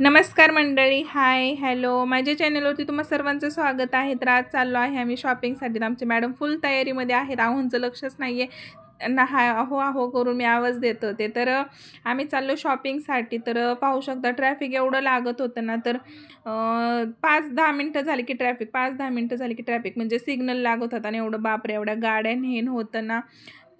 नमस्कार मंडळी. Hi hello माझ्या चॅनलवरती तुम्हा सर्वांचं स्वागत आहे. तर आज चाललो आहे आम्ही शॉपिंगसाठी आमचे मॅडम फुल तयारीमध्ये आहेत आहोंचं लक्षच नाही आहे ना हा अहो अहो करून मी आवाज देत होते. तर आम्ही चाललो शॉपिंगसाठी तर पाहू शकता ट्रॅफिक एवढं लागत होतं ना तर पाच दहा मिनटं झाली की ट्रॅफिक पाच दहा मिनटं झाली की ट्रॅफिक म्हणजे सिग्नल लागत होता आणि एवढं बापरे एवढ्या गाड्या नेन होतं ना.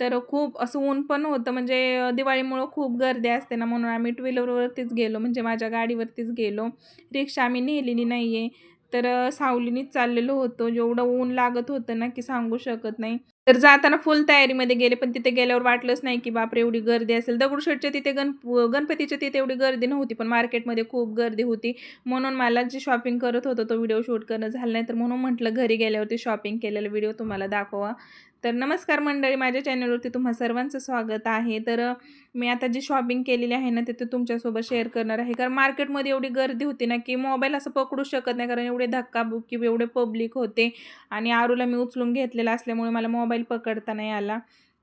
तर खूप असं ऊन पण होतं. म्हणजे दिवाळीमुळं खूप गर्दी असते ना. म्हणून आम्ही टू व्हीलरवरतीच गेलो. म्हणजे माझ्या गाडीवरतीच गेलो. रिक्षा आम्ही नेलेली नाही आहे तर सावलीनीच चाललेलो होतो. जेवढं ऊन लागत होतं ना की सांगू शकत नाही. तर जाताना फुल तयारीमध्ये गेले. पण तिथे गेल्यावर वाटलंच नाही की बापरे एवढी गर्दी असेल. दगडूशेठच्या तिथे गण गणपतीच्या तिथे एवढी गर्दी नव्हती. पण मार्केटमध्ये खूप गर्दी होती. म्हणून मला जी शॉपिंग करत होतो तो व्हिडिओ शूट करणं झाला नाही. तर म्हणून म्हटलं घरी गेल्यावरती शॉपिंग केलेला व्हिडिओ तुम्हाला दाखवा. तर नमस्कार मंडळी माझ्या चॅनलवरती तुम्हा सर्वांचं स्वागत आहे. तर मी आता जी शॉपिंग केलेली आहे ना ते ते तुमच्यासोबत शेअर करणार आहे. कारण मार्केटमध्ये एवढी गर्दी होती ना की मोबाईल असं पकडू शकत नाही. कारण एवढे धक्काबुक्की एवढे पब्लिक होते. आणि आरूला मी उचलून घेतलेला असल्यामुळे मला मोबाईल पकडता नाही आला.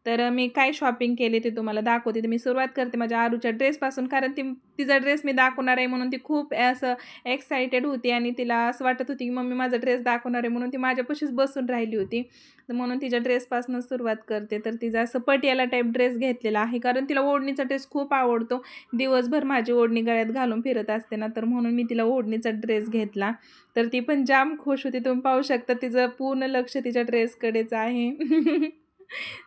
तर मी काय शॉपिंग केली ते तुम्हाला दाखवते. तर मी सुरुवात करते माझ्या आरूच्या ड्रेसपासून कारण ती तिचा ड्रेस मी दाखवणार आहे म्हणून ती खूप असं एक्सायटेड होती आणि तिला असं वाटत होती की मम्मी माझा ड्रेस दाखवणार आहे म्हणून ती माझ्यापाशीच बसून राहिली होती. तर म्हणून तिच्या ड्रेसपासून सुरुवात करते. तर तिचा असं पटियाला टाईप ड्रेस घेतलेला आहे. कारण तिला ओढणीचा ड्रेस खूप आवडतो. दिवसभर माझी ओढणी गळ्यात घालून फिरत असते ना तर म्हणून मी तिला ओढणीचा ड्रेस घेतला. तर ती पण जाम खुश होती. तुम्ही पाहू शकता तिचं पूर्ण लक्ष तिच्या ड्रेसकडेच आहे.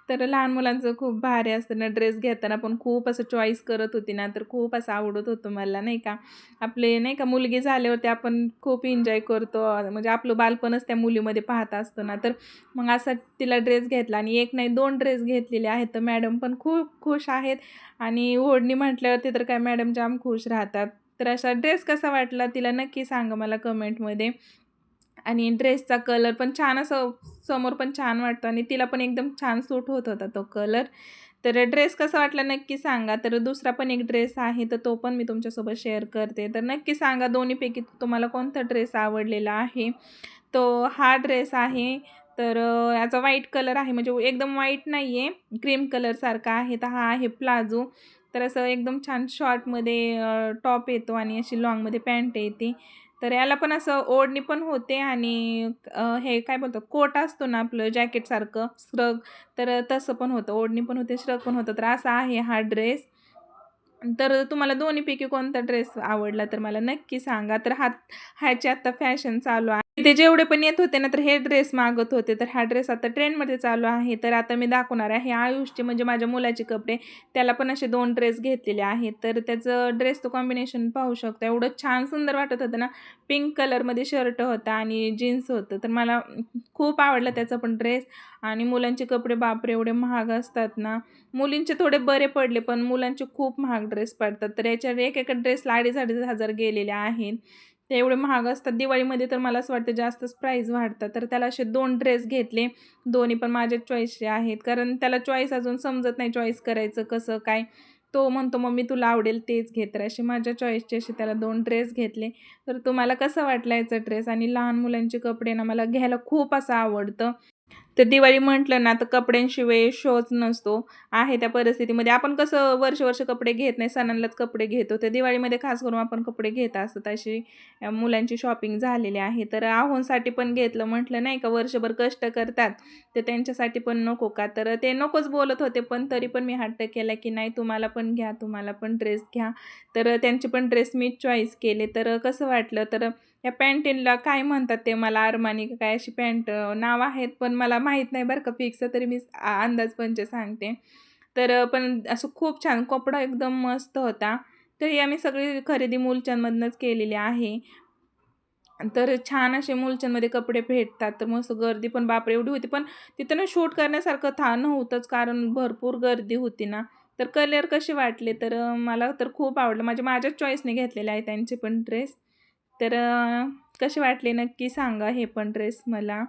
तर लहान मुलांचं खूप भारी असतं ना. ड्रेस घेताना पण खूप असं चॉईस करत होती ना. तर खूप असं आवडत होतं मला नाही का. आपले नाही का मुलगी झाल्यावरती आपण खूप एन्जॉय करतो. म्हणजे आपलं बालपणच त्या मुलीमध्ये पाहत असतो ना. तर मग असा तिला ड्रेस घेतला आणि एक नाही दोन ड्रेस घेतलेले आहेत. तर मॅडम पण खूप खुश आहेत आणि ओढणी म्हटल्यावरती तर काय मॅडम जाम खुश राहतात. तर असा ड्रेस कसा वाटला तिला नक्की सांगा मला कमेंटमध्ये आणि ड्रेसचा कलर पण छान असं समोर पण छान वाटतं आणि तिला पण एकदम छान सूट होत होता तो कलर. तर ड्रेस कसा वाटला नक्की सांगा. तर दुसरा पण एक ड्रेस आहे तर तो पण मी तुमच्यासोबत शेअर करते. तर नक्की सांगा दोन्हीपैकी तुम्हाला कोणता ड्रेस आवडलेला आहे. तो हा ड्रेस आहे तर याचा व्हाईट कलर आहे. म्हणजे एकदम व्हाईट नाही आहे क्रीम कलरसारखा आहे. तर हा आहे प्लाझो. तर असं एकदम छान शॉर्टमध्ये टॉप येतो आणि अशी लॉंगमध्ये पॅन्ट येते. तर याला पण असं ओढणी पण होते आणि हे काय बोलतो कोट असतो ना आपलं जॅकेटसारखं स्रग तर तसं पण होतं ओढणी पण होते श्रग पण होतं. तर असा आहे हा ड्रेस. तर तुम्हाला दोन्हीपैकी कोणता ड्रेस आवडला तर मला नक्की सांगा. तर हा ह्याची आत्ता फॅशन चालू आहे. ते जेवढे पण येत होते ना तर हे ड्रेस मागत होते. तर हा ड्रेस आता ट्रेंडमध्ये चालू आहे. तर आता मी दाखवणार आहे. आयुषचे म्हणजे माझ्या मुलाचे कपडे त्याला पण असे दोन ड्रेस घेतलेले आहेत. तर त्याचं ड्रेसचं कॉम्बिनेशन पाहू शकतो. एवढं छान सुंदर वाटत होतं ना. पिंक कलरमध्ये शर्ट होता आणि जीन्स होतं. तर मला खूप आवडलं त्याचा पण ड्रेस आणि मुलांचे कपडे बापरे एवढे महाग असतात ना. मुलींचे थोडे बरे पडले पण मुलांचे खूप महाग ड्रेस पडतात. तर याच्या एक एका ड्रेसला अडीच अडीच हजार गेलेले आहेत. ते एवढे महाग असतात. दिवाळीमध्ये तर मला असं वाटतं जास्तच प्राईज वाढतात. तर त्याला असे दोन ड्रेस घेतले. दोन्ही पण माझ्या चॉईसचे आहेत. कारण त्याला चॉईस अजून समजत नाही चॉईस करायचं कसं काय. तो म्हणतो मम्मी तुला आवडेल तेच घेत तर असे माझ्या चॉईसचे असे त्याला दोन ड्रेस घेतले. तर तुम्हाला कसं वाटलं याचं ड्रेस आणि लहान मुलांचे कपडे ना मला घ्यायला खूप असं आवडतं. तर दिवाळी म्हटलं ना तर कपड्यांशिवाय शोच नसतो. आहे त्या परिस्थितीमध्ये. आपण कसं वर्ष वर्ष कपडे घेत नाही सणांनाच कपडे घेतो. तर दिवाळीमध्ये खास करून आपण कपडे घेत असतात अशी मुलांची शॉपिंग झालेली आहे. तर आहोंसाठी पण घेतलं म्हटलं नाही का वर्षभर कष्ट करतात. तर त्यांच्यासाठी पण नको का? तर ते नकोच बोलत होते पण तरी पण मी हट्ट केला की नाही तुम्हाला पण घ्या तुम्हाला पण ड्रेस घ्या. तर त्यांचे पण ड्रेस मी चॉईस केले. तर कसं वाटलं? तर या पॅन्टीनला काय म्हणतात ते मला? अरमानी काय अशी पॅन्ट नाव आहेत पण मला माहीत नाही बरं का फिक्स तरी मी अंदाज पंच सांगते. तर पण असं खूप छान कपडा एकदम मस्त होता. तर ही आम्ही सगळी खरेदी मूलचंदमधनंच केलेली आहे. तर छान असे मूलचंदमध्ये कपडे भेटतात तर मस्त गर्दी पण बापरे एवढी होती. पण तिथं ना शूट करण्यासारखं था नव्हतंच कारण भरपूर गर्दी होती ना. तर कलर कसे वाटले? तर मला तर खूप आवडलं. माझ्या माझ्याच चॉईसने घेतलेले आहे त्यांचे पण ड्रेस तर कसे वाटले नक्की सांगा हे पण ड्रेस मला.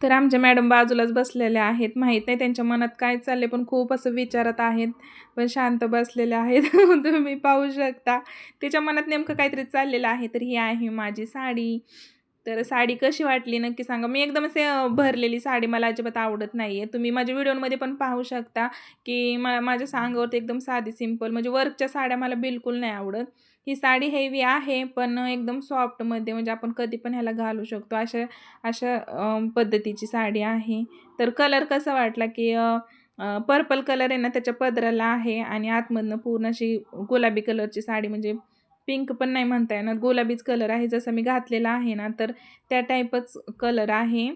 तर आमच्या मॅडम बाजूलाच बसलेल्या आहेत. माहीत नाही त्यांच्या मनात काय चालले पण खूप असं विचारत आहेत. पण शांत बसलेले आहेत. तुम्ही पाहू शकता. तिच्या मनात नेमकं काहीतरी चाललेलं आहे. तर ही आहे माझी साडी. तर साडी कशी वाटली नक्की सांगा. मी एकदम असे भरलेली साडी मला अजिबात आवडत नाही आहे तुम्ही माझ्या व्हिडिओमध्ये पण पाहू शकता की मा माझ्या सांगावरती एकदम साधी सिंपल म्हणजे वर्कच्या साड्या मला बिलकुल नाही आवडत. ही साडी हेवी आहे पण एकदम सॉफ्टमध्ये म्हणजे आपण कधी पण ह्याला घालू शकतो. अशा अशा पद्धतीची साडी आहे. तर कलर कसा वाटला की पर्पल कलर आहे ना त्याच्या पदराला आहे आणि आतमधनं पूर्ण अशी गुलाबी कलरची साडी म्हणजे पिंक पण नाही म्हणता येणार गुलाबीच कलर आहे. जसं मी घातलेला आहे ना तर त्या टाईपच कलर आहे.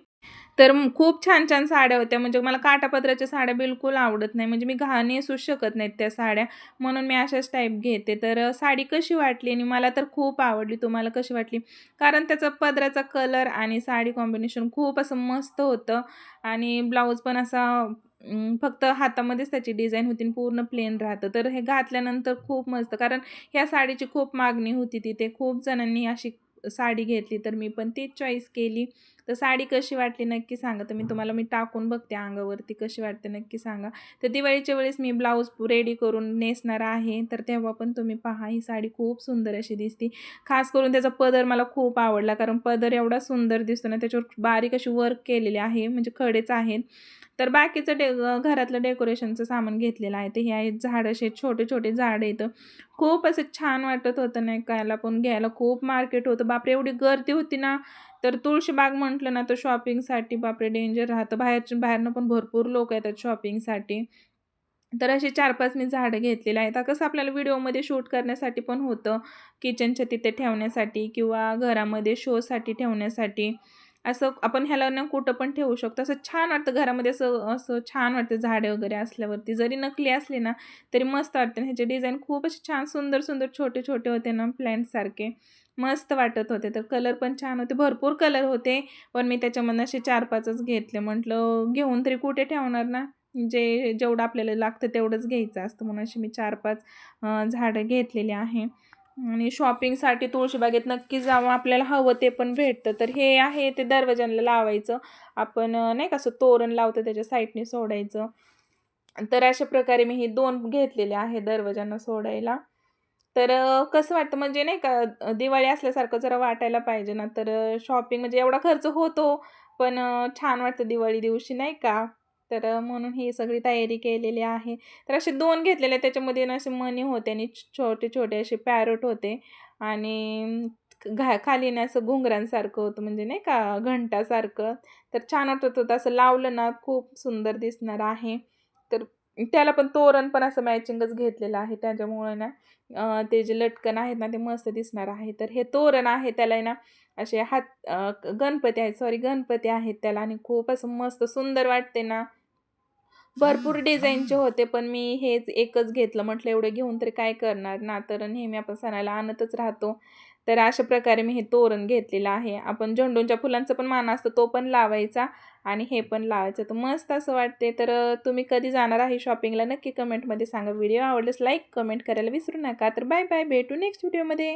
तर खूप छान छान साड्या होत्या. म्हणजे मला काटापत्राच्या साड्या बिलकुल आवडत नाही. म्हणजे मी घाण नेसूच शकत नाहीत त्या साड्या. म्हणून मी अशाच टाईप घेते. तर साडी कशी वाटली आणि मला तर खूप आवडली. तुम्हाला कशी वाटली? कारण त्याचा पदराचा कलर आणि साडी कॉम्बिनेशन खूप असं मस्त होतं. आणि ब्लाऊज पण असा फक्त हातामध्येच त्याची डिझाईन होती आणि पूर्ण प्लेन राहतं. तर हे घातल्यानंतर खूप मस्त. कारण ह्या साडीची खूप मागणी होती तिथे खूप जणांनी अशी साडी घेतली तर मी पण तीच चॉईस केली. तर साडी कशी वाटली नक्की सांगा. तर मी तुम्हाला मी टाकून बघते अंगावरती कशी वाटते नक्की सांगा. तर दिवाळीच्या वेळेस मी ब्लाऊज रेडी करून नेसणार आहे. तर तेव्हा पण तुम्ही पहा ही साडी खूप सुंदर अशी दिसती. खास करून त्याचा पदर मला खूप आवडला कारण पदर एवढा सुंदर दिसतो ना त्याच्यावर बारीक अशी वर्क केलेली आहे म्हणजे खडेच आहेत. तर बाकीचं डे घरातलं डेकोरेशनचं सामान घेतलेलं आहे. ते हे आहेत झाड असे छोटे छोटे झाड आहेत खूप असं छान वाटत होतं नाही कायला पण घ्यायला. खूप मार्केट होतं. बापरे एवढी गर्दी होती ना. तर तुळशीबाग म्हटलं ना तर शॉपिंगसाठी बापरे डेंजर राहतं. बाहेरच्या बाहेरनं पण भरपूर लोक येतात शॉपिंगसाठी. तर असे चार पाच मी झाडं घेतलेले आहेत. आता कसं आपल्याला व्हिडिओमध्ये शूट करण्यासाठी पण होतं. किचनच्या तिथे ठेवण्यासाठी किंवा घरामध्ये शोसाठी ठेवण्यासाठी. असं आपण ह्याला ना कुठं पण ठेवू शकतो. असं छान वाटतं घरामध्ये असं असं छान वाटतं झाडे वगैरे असल्यावरती. जरी नकली असली ना तरी मस्त वाटतं. ह्याचे डिझाईन खूप असे छान सुंदर सुंदर छोटे छोटे होते ना प्लॅन्टसारखे मस्त वाटत होते. तर कलर पण छान होते. भरपूर कलर होते. पण मी त्याच्यामधनं असे चार पाचच घेतले. म्हटलं घेऊन तरी कुठे ठेवणार ना? जे जेवढं आपल्याला लागतं तेवढंच घ्यायचं असतं. म्हणून अशी मी चार पाच झाडं घेतलेली आहे. आणि शॉपिंगसाठी तुळशीबागेत नक्की जावं आपल्याला हवं ते पण भेटतं. तर हे आहे ते दरवाजांना लावायचं. आपण नाही का असं तोरण लावतं त्याच्या साईडने सोडायचं. तर अशा प्रकारे मी हे दोन घेतलेले आहे दरवाजांना सोडायला. तर कसं वाटतं म्हणजे नाही का दिवाळी असल्यासारखं जरा वाटायला पाहिजे ना. तर शॉपिंग म्हणजे एवढा खर्च होतो पण छान वाटतं दिवाळी दिवशी नाही का? तर म्हणून ही सगळी तयारी केलेली आहे. तर असे दोन घेतलेले त्याच्यामध्ये ना असे मनी होते आणि छोटे छोटे असे पॅरोट होते. आणि घा खाली ना असं घुंगरांसारखं होतं म्हणजे नाही का घंटासारखं. तर छान वाटत होतं. असं लावलं ना खूप सुंदर दिसणार आहे. तर त्याला पण तोरण पण असं मॅचिंगच घेतलेलं आहे. त्याच्यामुळे ना ते जे लटकन आहेत ना ते मस्त दिसणार आहे. तर हे तोरण आहे. त्याला आहे ना असे हात गणपती आहेत. सॉरी गणपती आहेत त्याला. आणि खूप असं मस्त सुंदर वाटते ना. भरपूर डिझाईनचे होते पण मी हेच एकच घेतलं. म्हटलं एवढं घेऊन तरी काय करणार? ना तर नेहमी आपण सणाला आणतच राहतो. तर अशा प्रकारे मी हे तोरण घेतलेलं आहे. आपण झेंडूंच्या फुलांचं पण मान असतं तो पण लावायचा आणि हे पण लावायचं. तर मस्त असं वाटते तर तुम्ही कधी जाणार आहे शॉपिंगला नक्की कमेंटमध्ये सांगा. व्हिडिओ आवडल्यास लाईक कमेंट करायला विसरू नका. तर बाय बाय. भेटू नेक्स्ट व्हिडिओमध्ये.